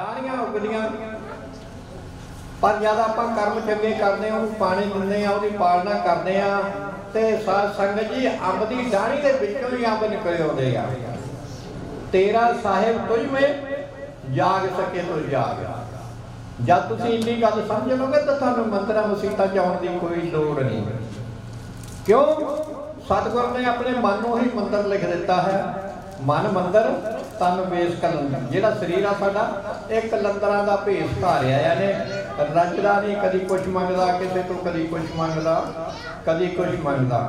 ਡਾਣੀਆਂ ਉਗਲੀਆਂ। ਪਰ ਜਦ ਆਪਾਂ ਕਰਮ ਚੰਗੇ ਕਰਦੇ ਹਾਂ, ਉਹਨੂੰ ਪਾਣੀ ਦਿੰਦੇ ਆ ਉਹਦੀ ਪਾਲਣਾ ਕਰਦੇ ਆ ਤੇ ਸਾਧ ਸੰਗਤ ਜੀ, ਅੰਬ ਦੀ ਡਾਣੀ ਦੇ ਵਿੱਚੋਂ ਹੀ ਅੰਬ ਨਿਕਲੇ ਆਉਂਦੇ ਆ। ਤੇਰਾ ਸਾਹਿਬ ਤੁਝ ਮੇ, ਜਾਗ ਸਕੇ ਤੋ ਜਾਗ। ਜਦ ਤੁਸੀਂ ਇੰਨੀ ਗੱਲ ਸਮਝ ਲਓਗੇ, ਤਾਂ ਤੁਹਾਨੂੰ ਮੰਤਰਾਂ ਮੁਸੀਬਤਾਂ ਚ ਆਉਣ ਦੀ ਕੋਈ ਲੋੜ ਨਹੀਂ। ਕਿਉਂ? ਸਤਿਗੁਰ ਨੇ ਆਪਣੇ ਮਨ ਨੂੰ ਹੀ ਮੰਤਰ ਲਿਖ ਦਿੱਤਾ ਹੈ। ਮਨ ਮੰਦਰ ਤਨ ਵੇਸ ਕਲੰਦਰ ਜਿਹੜਾ ਸਰੀਰ ਆ ਸਾਡਾ, ਇਹ ਕਲੰਦਰਾਂ ਦਾ ਭੇਸ ਧਾਰਿਆ ਨੇ ਰਚਦਾ ਨਹੀਂ, ਕਦੀ ਕੁਝ ਮੰਗਦਾ, ਕਿਸੇ ਤੋਂ ਕਦੀ ਕੁਝ ਮੰਗਦਾ, ਕਦੀ ਕੁਝ ਮੰਗਦਾ।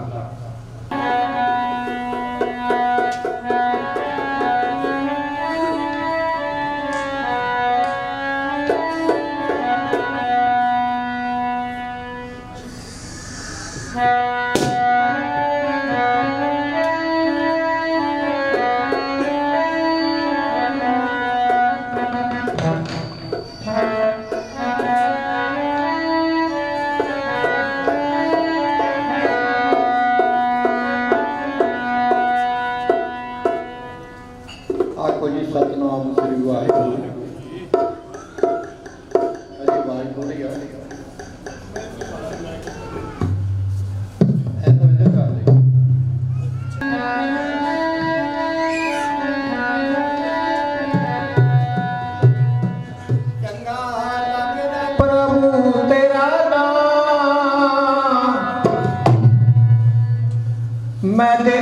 ਆਖੋ ਮੈਂ